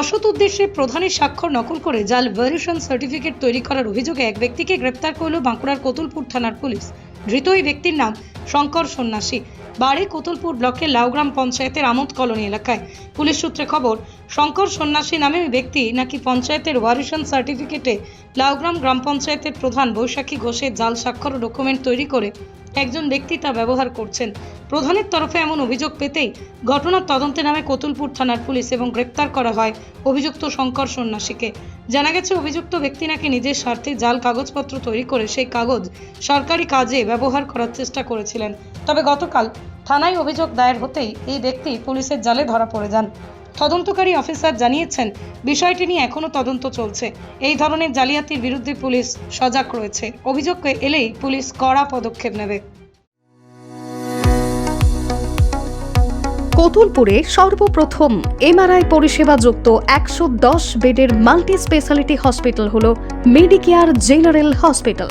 অসৎ উদ্দেশ্যে প্রধানের স্বাক্ষর নকল করে জাল ভ্যারিয়েশন সার্টিফিকেট তৈরি করার অভিযোগে এক ব্যক্তিকে গ্রেপ্তার করল বাঁকুড়ার কোতুলপুর থানার পুলিশ। ধৃত ওই ব্যক্তির নাম শঙ্কর সন্ন্যাসী। বাড়ি কোতুলপুর ব্লকের লাউগ্রাম পঞ্চায়েতের আমোদ কলোনি এলাকায়। পুলিশ সূত্রে খবর, শঙ্কর সন্ন্যাসী নামে ওই ব্যক্তি নাকি পঞ্চায়েতের ওয়ারিশন সার্টিফিকেটে লাউগ্রাম গ্রাম পঞ্চায়েতের প্রধান বৈশাখী ঘোষের জাল স্বাক্ষর ডকুমেন্ট তৈরি করে একজন ব্যক্তি তা ব্যবহার করছেন। প্রধানের তরফে এমন অভিযোগ পেতেই ঘটনার তদন্তে নামে কোতুলপুর থানার পুলিশ এবং গ্রেপ্তার করা হয় অভিযুক্ত শঙ্কর সন্ন্যাসীকে। জানা গেছে, অভিযুক্ত ব্যক্তি নাকি নিজের স্বার্থে জাল কাগজপত্র তৈরি করে সেই কাগজ সরকারি কাজে ব্যবহার করার চেষ্টা করেছিলেন। তবে গতকাল থানায় অভিযোগ দায়ের হতেই এই ব্যক্তি পুলিশের জালে ধরা পড়ে যান। তদন্তকারী অফিসার জানিয়েছেন, বিষয়টি নিয়ে এখনও তদন্ত চলছে। এই ধরনের জালিয়াতির বিরুদ্ধে পুলিশ সজাগ রয়েছে। অভিযোগ এলেই পুলিশ কড়া পদক্ষেপ নেবে। কতুলপুরে সর্বপ্রথম এমআরআই পরিষেবা যুক্ত একশো দশ বেডের মাল্টি স্পেশালিটি হসপিটাল হল মেডিকেয়ার জেনারেল হসপিটাল।